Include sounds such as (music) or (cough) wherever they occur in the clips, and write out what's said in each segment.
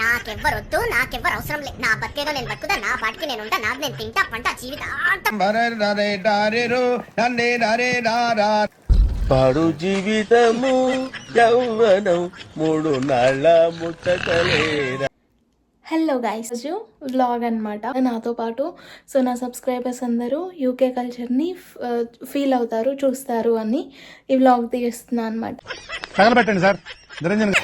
నాకెవ్వరొద్దు నాకెవ్వరు అవసరం లేదు నా బతికేదో నేను బతుకుదా నా పాటికి నేను ఉంటా నాది నేను తింటా పంట నారా పాడు జీవితము యౌవనం మూడు నాళ్ళ ముచ్చటలేరా హలో గైస్ రోజు వ్లాగ్ అనమాట నాతో పాటు సో నా సబ్స్క్రైబర్స్ అందరూ యూకే కల్చర్ని ఫీల్ అవుతారు చూస్తారు అని ఈ వ్లాగ్ తీస్తున్నాను అనమాట సార్. నిరంజన్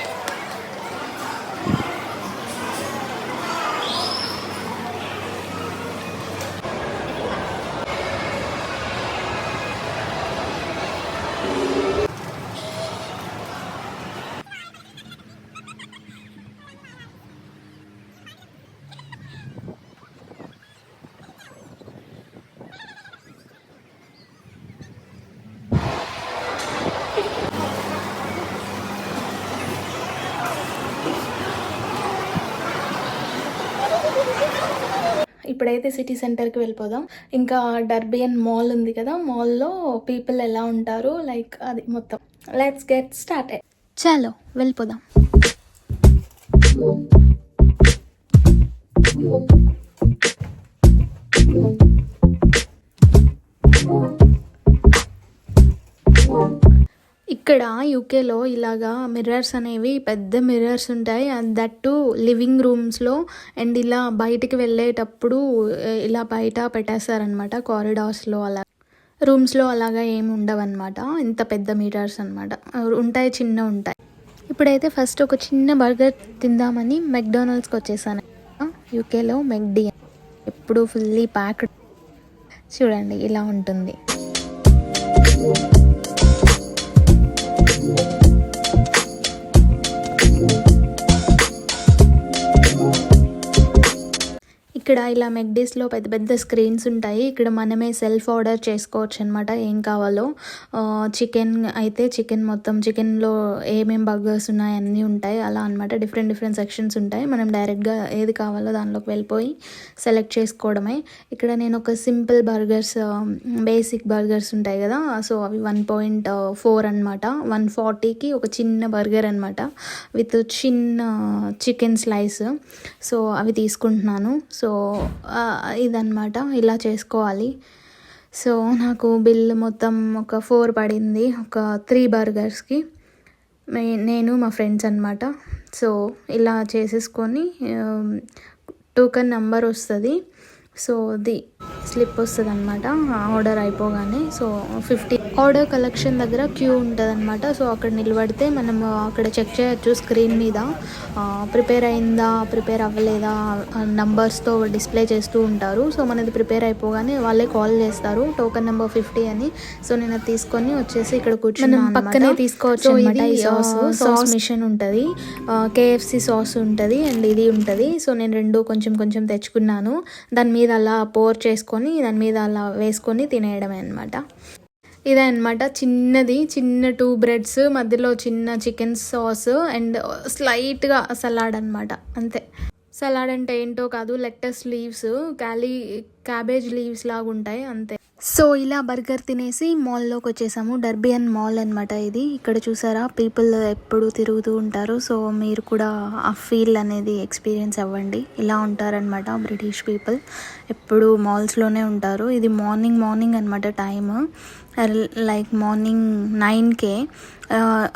ఇప్పుడైతే సిటీ సెంటర్కి వెళ్ళిపోదాం. ఇంకా డర్బియన్ మాల్ ఉంది కదా మాల్లో పీపుల్ ఎలా ఉంటారు లైక్ అది మొత్తం. లెట్స్ గెట్ స్టార్ట్ చలో వెళ్ళిపోదాం. ఇక్కడ యూకేలో ఇలాగా మిర్రర్స్ అనేవి పెద్ద మిర్రర్స్ ఉంటాయి. దట్టు లివింగ్ రూమ్స్లో అండ్ ఇలా బయటికి వెళ్ళేటప్పుడు ఇలా బయట పెట్టేస్తారనమాట కారిడార్స్లో అలా. రూమ్స్లో అలాగా ఏమి ఉండవన్నమాట. ఇంత పెద్ద మిర్రర్స్ అనమాట ఉంటాయి చిన్న ఉంటాయి. ఇప్పుడైతే ఫస్ట్ ఒక చిన్న బర్గర్ తిందామని మెక్డొనాల్డ్స్కి వచ్చేసాను. యూకేలో మెక్డి ఎప్పుడు ఫుల్లీ ప్యాక్డ్ చూడండి ఇలా ఉంటుంది. ఇక్కడ ఇలా మెగ్డీస్లో పెద్ద పెద్ద స్క్రీన్స్ ఉంటాయి. ఇక్కడ మనమే సెల్ఫ్ ఆర్డర్ చేసుకోవచ్చు అనమాట ఏం కావాలో చికెన్ అయితే చికెన్ మొత్తం చికెన్లో ఏమేం బర్గర్స్ ఉన్నాయి అన్నీ ఉంటాయి. అలా అనమాట డిఫరెంట్ డిఫరెంట్ సెక్షన్స్ ఉంటాయి. మనం డైరెక్ట్గా ఏది కావాలో దానిలోకి వెళ్ళిపోయి సెలెక్ట్ చేసుకోవడమే. ఇక్కడ నేను ఒక సింపుల్ బర్గర్స్ బేసిక్ బర్గర్స్ ఉంటాయి కదా. సో అవి వన్ పాయింట్ ఫోర్ అనమాట వన్ ఫార్టీకి ఒక చిన్న బర్గర్ అనమాట విత్ చిన్న చికెన్ స్లైస్. సో అవి తీసుకుంటున్నాను. సో ఆ, ఇదన్నమాట. ఇలా చేసుకోవాలి. సో నాకు బిల్ మొత్తం ఒక ఫోర్ పడింది. ఒక త్రీ బర్గర్స్కి. మే- నేను మా ఫ్రెండ్స్ అనమాట సో ఇలా చేసేసుకొని టోకన్ నెంబర్ వస్తుంది. సో ది స్లిప్ వస్తుంది అనమాట ఆర్డర్ అయిపోగానే సో ఫిఫ్టీ ఆర్డర్ కలెక్షన్ దగ్గర క్యూ ఉంటుంది అనమాట సో అక్కడ నిలబడితే మనం అక్కడ చెక్ చేయొచ్చు స్క్రీన్ మీద. ప్రిపేర్ అయిందా ప్రిపేర్ అవ్వలేదా నంబర్స్తో డిస్ప్లే చేస్తూ ఉంటారు. సో మనది ప్రిపేర్ అయిపోగానే వాళ్ళే కాల్ చేస్తారు. టోకన్ నెంబర్ ఫిఫ్టీ అని. సో నేను అది తీసుకొని వచ్చేసి ఇక్కడ కూర్చున్నాను పక్కనే తీసుకోవచ్చు సాస్ సాస్ మిషన్ ఉంటుంది. కేఎఫ్సి సాస్ ఉంటుంది. అండ్ ఇది ఉంటుంది. సో నేను రెండు కొంచెం కొంచెం తెచ్చుకున్నాను. దాని మీద అలా పోర్ చేసుకొని దాని మీద అలా వేసుకొని తినేయడమే అనమాట ఇదే అనమాట చిన్నది చిన్న టూ బ్రెడ్స్ మధ్యలో చిన్న చికెన్ సాస్ అండ్ స్లైట్గా సలాడ్ అనమాట అంతే. సలాడ్ అంటే ఏంటో కాదు లెక్టస్ లీవ్స్ క్యాలీ క్యాబేజ్ లీవ్స్ లాగా ఉంటాయి అంతే. సో ఇలా బర్గర్ తినేసి మాల్లోకి వచ్చేసాము. డర్బియన్ మాల్ అనమాట ఇది. ఇక్కడ చూసారా? పీపుల్ ఎప్పుడు తిరుగుతూ ఉంటారు. సో మీరు కూడా ఆ ఫీల్ అనేది ఎక్స్పీరియన్స్ అవ్వండి. ఇలా ఉంటారనమాట బ్రిటిష్ పీపుల్. ఎప్పుడు మాల్స్లోనే ఉంటారు. ఇది మార్నింగ్ మార్నింగ్ అనమాట టైమ్. లైక్ మార్నింగ్ నైన్కే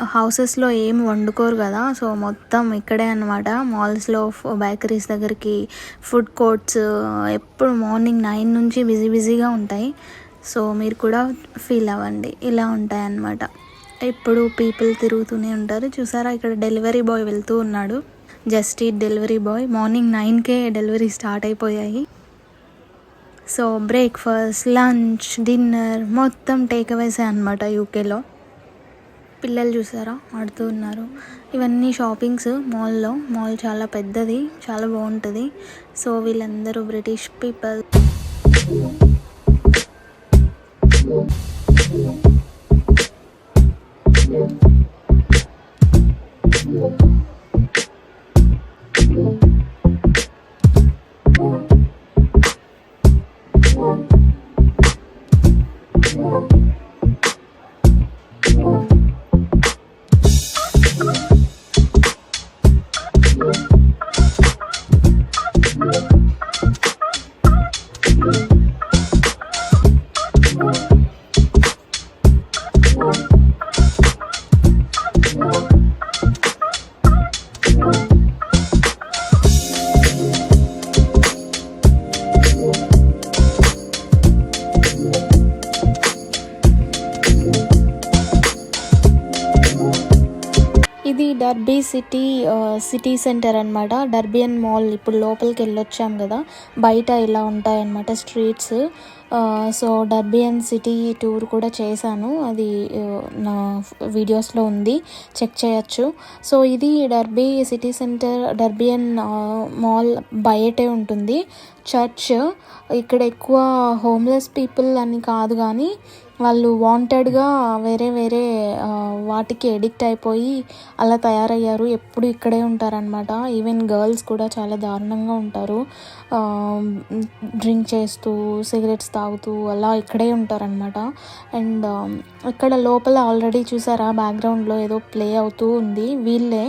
హౌసెస్లో ఏం వండుకోరు కదా సో మొత్తం ఇక్కడే అనమాట మాల్స్లో బేకరీస్ దగ్గరికి ఫుడ్ కోర్ట్స్ ఎప్పుడు మార్నింగ్ నైన్ నుంచి బిజీ బిజీగా ఉంటాయి. సో మీరు కూడా ఫీల్ అవ్వండి ఇలా ఉంటాయి అన్నమాట. ఎప్పుడు పీపుల్ తిరుగుతూనే ఉంటారు. చూసారా ఇక్కడ డెలివరీ బాయ్ వెళ్తూ ఉన్నాడు. జస్ట్ ఈ డెలివరీ బాయ్ మార్నింగ్ నైన్కే డెలివరీ స్టార్ట్ అయిపోయాయి. సో బ్రేక్ఫాస్ట్ లంచ్ డిన్నర్ మొత్తం టేక్ అవేసే అనమాట యూకేలో. పిల్లలు చూసారా? ఆడుతూ ఉన్నారు. ఇవన్నీ షాపింగ్స్ మాల్లో. మాల్ చాలా పెద్దది చాలా బాగుంటుంది. సో వీళ్ళందరూ British people. Derby city city centre అనమాట డర్బియన్ మాల్ ఇప్పుడు లోపలికి వెళ్ళొచ్చాం కదా. బయట ఇలా ఉంటాయన్నమాట streets. So Derbion city tour కూడా చేశాను. అది నా వీడియోస్లో ఉంది. చెక్ చేయొచ్చు. సో ఇది Derby city centre Derbion mall బయటే ఉంటుంది. చర్చ్. ఇక్కడ ఎక్కువ హోమ్లెస్ పీపుల్ అని కాదు కానీ వాళ్ళు వాంటెడ్గా వేరే వేరే వాటికి ఎడిక్ట్ అయిపోయి అలా తయారయ్యారు. ఎప్పుడు ఇక్కడే ఉంటారనమాట ఈవెన్ గర్ల్స్ కూడా చాలా దారుణంగా ఉంటారు. డ్రింక్ చేస్తూ సిగరెట్స్ తాగుతూ అలా ఇక్కడే ఉంటారనమాట అండ్ ఇక్కడ లోపల ఆల్రెడీ చూసారా బ్యాక్గ్రౌండ్లో ఏదో ప్లే అవుతూ ఉంది. వీళ్ళే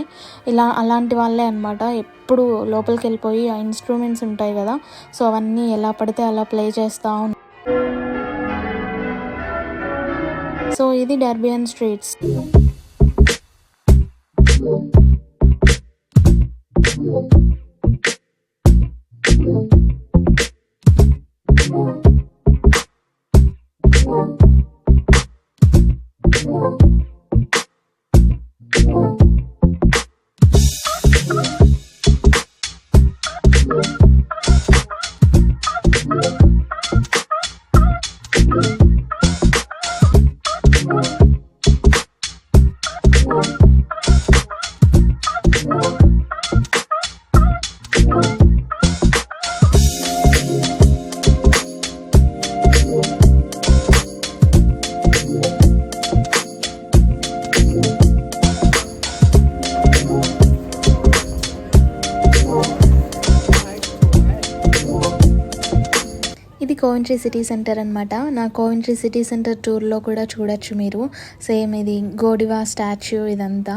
ఇలా అలాంటి వాళ్ళే అనమాట ఎప్పుడు లోపలికి వెళ్ళిపోయి ఆ ఇన్స్ట్రుమెంట్స్ ఉంటాయి కదా సో అవన్నీ ఎలా పడితే అలా ప్లే చేస్తూ ఉంటారు సో ఇది డర్బియన్ స్ట్రీట్స్ ఇది కోవెంట్రీ సిటీ సెంటర్ అనమాట నా కోవెంట్రీ సిటీ సెంటర్ టూర్లో కూడా చూడొచ్చు మీరు. సేమ్ ఇది గోడివా స్టాచ్యూ ఇదంతా.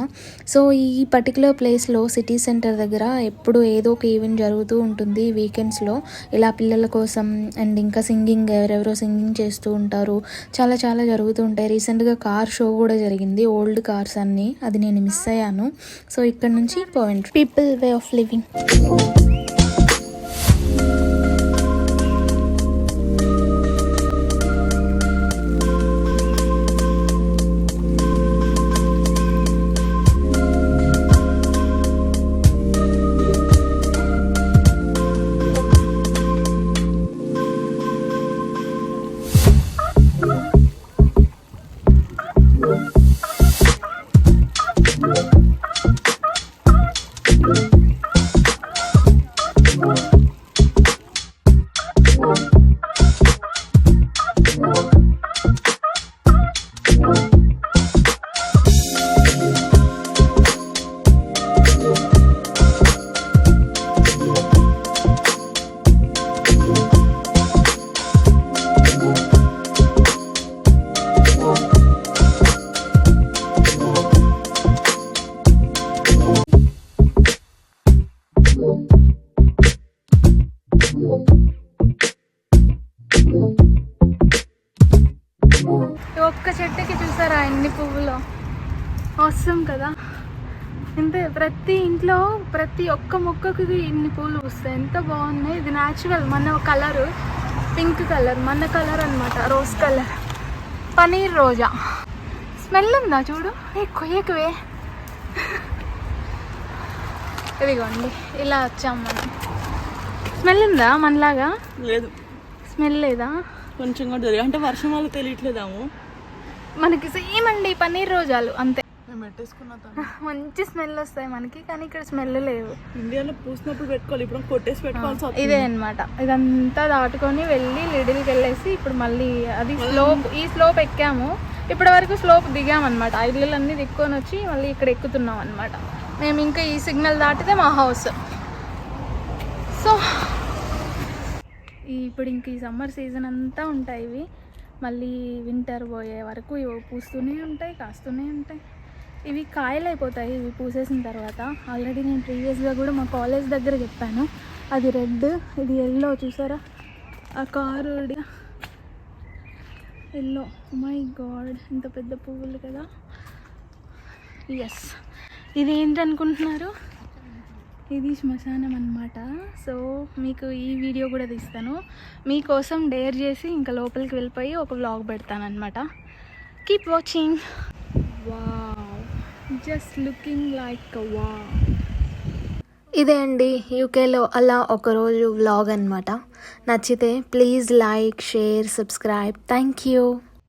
సో ఈ పర్టికులర్ ప్లేస్లో సిటీ సెంటర్ దగ్గర ఎప్పుడు ఏదో ఒక ఈవెంట్ జరుగుతూ ఉంటుంది వీకెండ్స్లో ఇలా పిల్లల కోసం అండ్ ఇంకా సింగింగ్ ఎవరెవరో సింగింగ్ చేస్తూ ఉంటారు. చాలా చాలా జరుగుతూ ఉంటాయి. రీసెంట్గా కార్ షో కూడా జరిగింది. ఓల్డ్ కార్స్ అన్నీ. అది నేను మిస్ అయ్యాను. సో ఇక్కడ నుంచి Coventry people way of living ఒక్క చెట్టుకి చూసారా ఎన్ని పువ్వులు? అవసరం కదా. ఇంతే ప్రతి ఇంట్లో ప్రతి ఒక్క మొక్కకి ఇన్ని పూలు వస్తాయి ఎంత బాగున్నాయి. ఇది న్యాచురల్ మన కలర్ పింక్ కలర్ మన కలర్ అన్నమాట. రోజ్ కలర్ పనీర్ రోజా. స్మెల్ ఉందా చూడు? ఏ కొయ్యకవే ఇదిగోండి ఇలా వచ్చాం మనం. స్మెల్ ఉందా మనలాగా? లేదు. స్మెల్ లేదా? కొంచెం కూడా అంటే వర్షం వల్ల తెలియట్లేదాము. మనకి సేమ్ అండి పన్నీర్ రోజాలు అంతే. (laughs) మంచి స్మెల్ వస్తాయి మనకి కానీ ఇక్కడ స్మెల్ లేవు. ఇండియాలో పూసినప్పుడు పెట్టుకోవాలి ఇప్పుడు కొట్టేసి పెట్టుకోవాల్సి వస్తుంది. ఇదే అన్నమాట. ఇదంతా దాటుకొని వెళ్ళి లిడిల్కి వెళ్ళేసి ఇప్పుడు మళ్ళీ అది స్లోప్ ఈ స్లోప్ ఎక్కాము. ఇప్పటి వరకు స్లోప్ దిగామన్నమాట ఆ ఇళ్ళన్నీ దిక్కొని వచ్చి మళ్ళీ ఇక్కడ ఎక్కుతున్నాం అనమాట మేము ఇంకా ఈ సిగ్నల్ దాటితే మా హౌస్. సో ఇప్పుడు ఇంక ఈ సమ్మర్ సీజన్ అంతా ఉంటాయి ఇవి. మళ్ళీ వింటర్ పోయే వరకు ఇవి పూస్తూనే ఉంటాయి కాస్తూనే ఉంటాయి. ఇవి కాయలు అయిపోతాయి ఇవి పూసేసిన తర్వాత. ఆల్రెడీ నేను ప్రీవియస్గా కూడా మా కాలేజ్ దగ్గర చెప్పాను. అది రెడ్ ఇది ఎల్లో చూసారా? ఆ కారు ఎల్లో మై గాడ్ ఇంత పెద్ద పువ్వులు కదా. ఎస్ ఇది ఏంటనుకుంటున్నారు? ఇది శ్మశానం అనమాట సో మీకు ఈ వీడియో కూడా తీస్తాను. మీకోసం డేర్ చేసి ఇంకా లోపలికి వెళ్ళిపోయి ఒక వ్లాగ్ పెడతాను అనమాట keep watching wow just looking like వా ఇదే అండి యూకేలో అలా ఒకరోజు వ్లాగ్ అనమాట నచ్చితే please like share subscribe thank you